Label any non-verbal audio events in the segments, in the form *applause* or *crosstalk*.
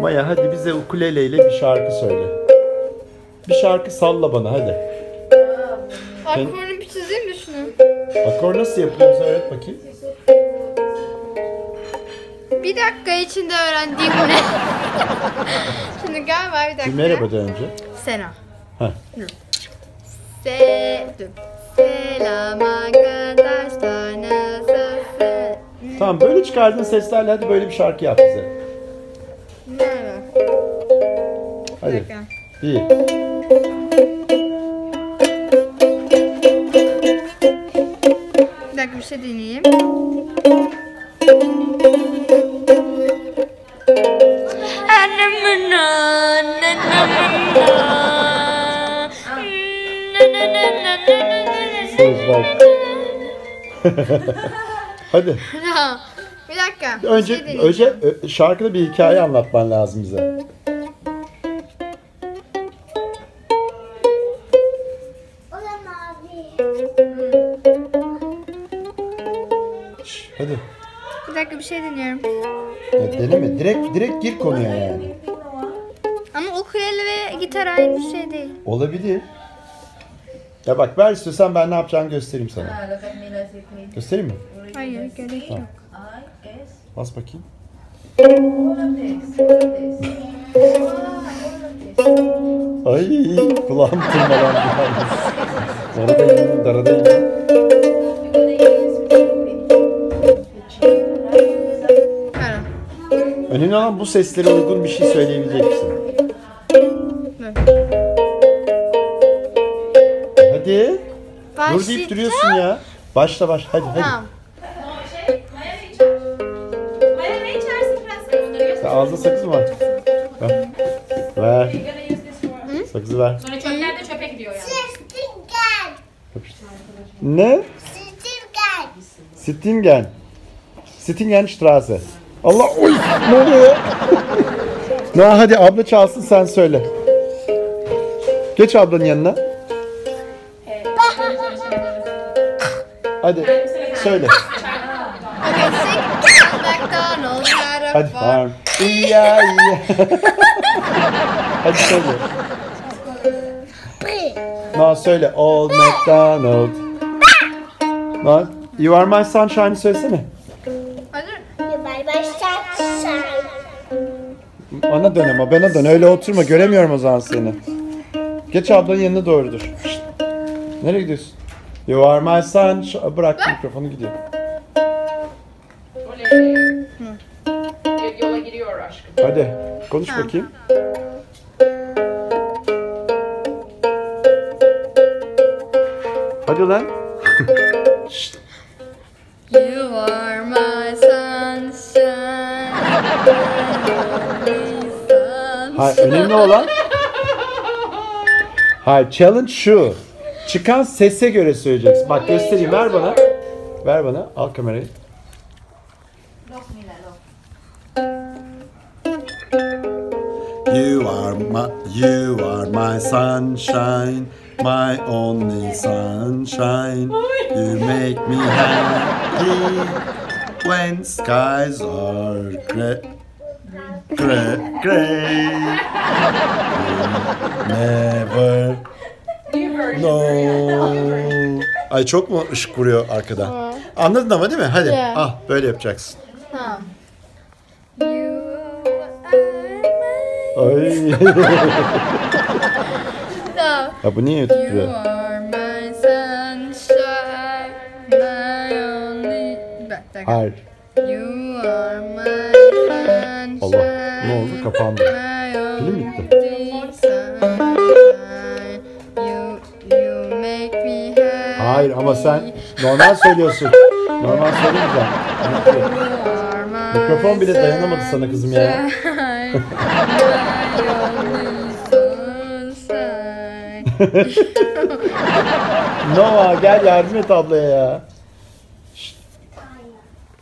Maya hadi bize ukuleleyle bir şarkı söyle. Bir şarkı salla bana hadi. Akorunu bir çizeyim de şunu. Akor nasıl yapılıyor bize öğret bakayım. Bir dakika içinde öğrendiğim ne? *laughs* Şimdi galiba bir Bir dakika. merhaba de önce. Sena. Heh. Se... Dur. Selam arkadaşlar nasılsın? Tamam böyle çıkardığın seslerle hadi böyle bir şarkı yap bize. Hadi. dakika. Bir. Bir dakika bir şey deneyeyim. *laughs* Hadi. Bir dakika. bir Önce şey önce ö- şarkıda bir hikaye anlatman lazım bize. Şey deniyorum. Ya deneme. Direkt direkt gir konuya yani. Ama ukulele ve gitar aynı bir şey değil. Olabilir. Ya bak ver istiyorsan ben ne yapacağımı göstereyim sana. Göstereyim mi? Hayır gerek yok. Bas bakayım. Ay kulağım tırmalandı. *laughs* Daradayım, daradayım. Önemli olan bu seslere uygun bir şey söyleyebilecek misin? Hadi. Dur deyip duruyorsun ya. Başla baş. Hadi hadi. Tamam. Maya ne içersin prenses? Sen ağzında sakız mı var? Ver. Ver. Sakızı ver. Sonra çöpler de çöpe gidiyor yani. Ne? Stinker. Stingen. Stingenstraße. Allah oy ne oluyor ya? Na hadi abla çalsın sen söyle. Geç ablanın yanına. Hadi söyle. Hadi farm. İya iya. hadi söyle. Na söyle. Old MacDonald. Na You are my sunshine'ı söylesene. Bana dön ama bana dön. Öyle oturma. Göremiyorum o zaman seni. Geç ablanın yanına doğru dur. Şşt. Nereye gidiyorsun? You are my. Bırak mikrofonu gidiyor. Oley. Yola giriyor aşkım. Hadi konuş bakayım. Hadi lan. *laughs* Şşt. You are my sunshine. Hayır, önemli olan Hayır, challenge şu. Çıkan sese göre söyleyeceksin. Bak göstereyim, ver bana. Ver bana, al kamerayı. You are my, you are my sunshine, my only sunshine. You make me happy when skies are gray, gray, gray. Never know. Ay çok mu ışık vuruyor arkada? Anladın ama değil mi? Hadi. Yeah. Ah böyle yapacaksın. Tamam. *laughs* You are my... Ay. Ya bu niye You titriyor? Hayır. You are my sunshine. Allah kapandı. Film bitti. Hayır ama sen normal söylüyorsun. Normal my Mikrofon bile dayanamadı sana kızım ya. *laughs* Noah gel yardım et ablaya ya. Şşt.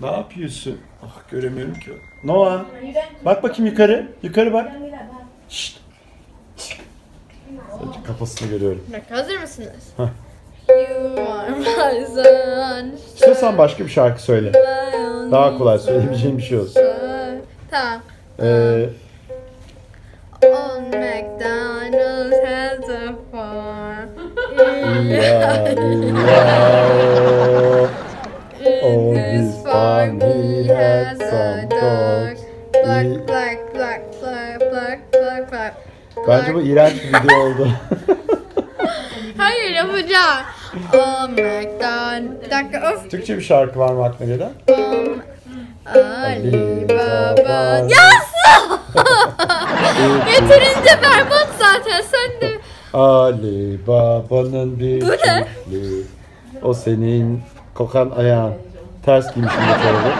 Ne yapıyorsun? Göremiyorum ki. Noah bak bakayım yukarı. Yukarı bak. Şşt. Sadece kafasını görüyorum. Bak hazır mısınız? Heh. You are my sunshine. İstiyorsan başka bir şarkı söyle. Daha kolay söyleyebileceğim bir şey olsun. Tamam. Ee, McDonald's has a farm. Yeah, yeah. In his farm a dog. Black, black, black, black, black, black, black. Bence bu iğrenç bir video oldu. *laughs* Hayır yapacağım. Oh. Bir dakika of. Türkçe bir şarkı var mı aklına gelen? Um, Ali Baba. Yasın! *laughs* Yeterince berbat zaten. Sen de Ali Baba'nın bir Bu ne? çiftliği. O senin kokan ayağın. Ters giymişim bu çorabı.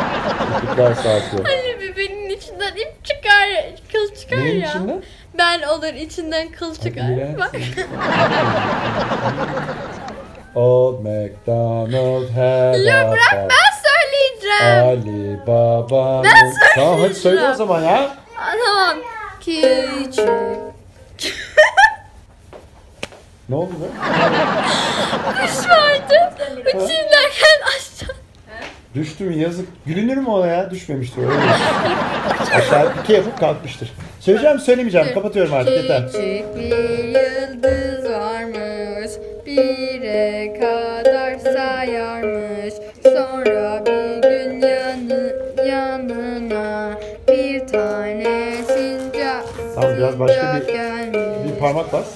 İplikler saati. Ali bebeğinin içinden ip çıkar, kıl çıkar Neyin ya. içinden? Ben olur içinden kıl çıkar. Bak. Old MacDonald had Ya a bırak farm. ben söyleyeceğim. Ali Baba'nın... Ben Tamam hadi söyle o söyleyeceğim. zaman ya. Aa, Tamam. Küçük. Ne oldu be? *laughs* Kuş vardı. Uçurlarken aşağı. Düştü mü yazık. Gülünür mü ona ya? Düşmemiştir öyle. *laughs* Aşağı pike yapıp kalkmıştır. Söyleyeceğim söylemeyeceğim. Kapatıyorum artık yeter. Küçük bir yıldız varmış. Bire kadar sayarmış. Sonra bir gün yanı, yanına bir tane sincap, Tamam, biraz başka sincap bir- gelmiş. Bir parmak bas.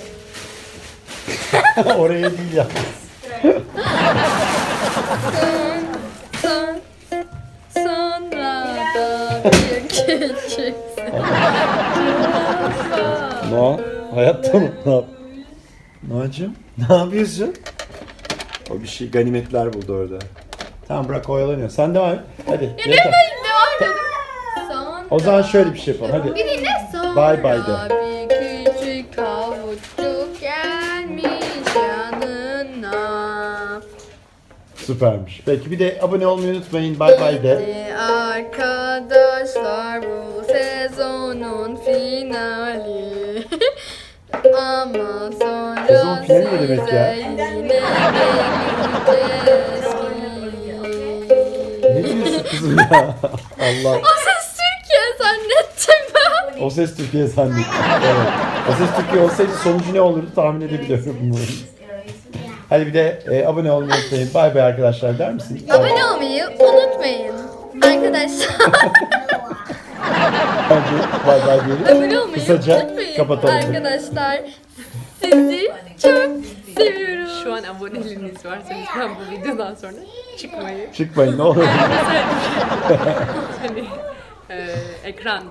*laughs* Oraya değil ya. Son, son, küçük No, hayatta mı? Ne yap? Noacığım, ne yapıyorsun? O bir şey ganimetler buldu orada. Tamam bırak oyalanıyor. Sen devam et. Hadi. yeter. Devam edelim. Sonra O zaman şöyle bir şey yapalım. Hadi. Bir de sonra Bye bye de. bir küçük havuççuk gelmiş yanına. Süpermiş. Peki bir de abone olmayı unutmayın. Bye bye de. Arkadaşlar bu Sezon finali ne demek ya? Ne diyorsun kızım ya? *laughs* Allah. O ses Türkiye zannettim ben. O ses Türkiye zannettim. Evet. O ses Türkiye olsaydı sonucu ne olurdu tahmin edebiliyorum bunu. Hadi bir de e, abone olmayı unutmayın. Bay bay arkadaşlar der misin? Abone olmayı unutmayın. Arkadaşlar *laughs* Bence bay bay diyelim. Kısaca unutmayın. kapatalım. Arkadaşlar sizi çok seviyorum. Şu an aboneliğiniz varsa lütfen bu videodan sonra çıkmayın. Çıkmayın ne olur. *laughs* Hani e, ekran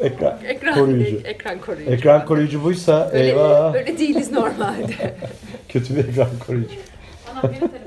Ekran ekran koruyucu. ekran koruyucu. Ekran koruyucu buysa Öyle, eyvah. öyle değiliz normalde. *laughs* Kötü bir ekran koruyucu. Bana benim telefonum.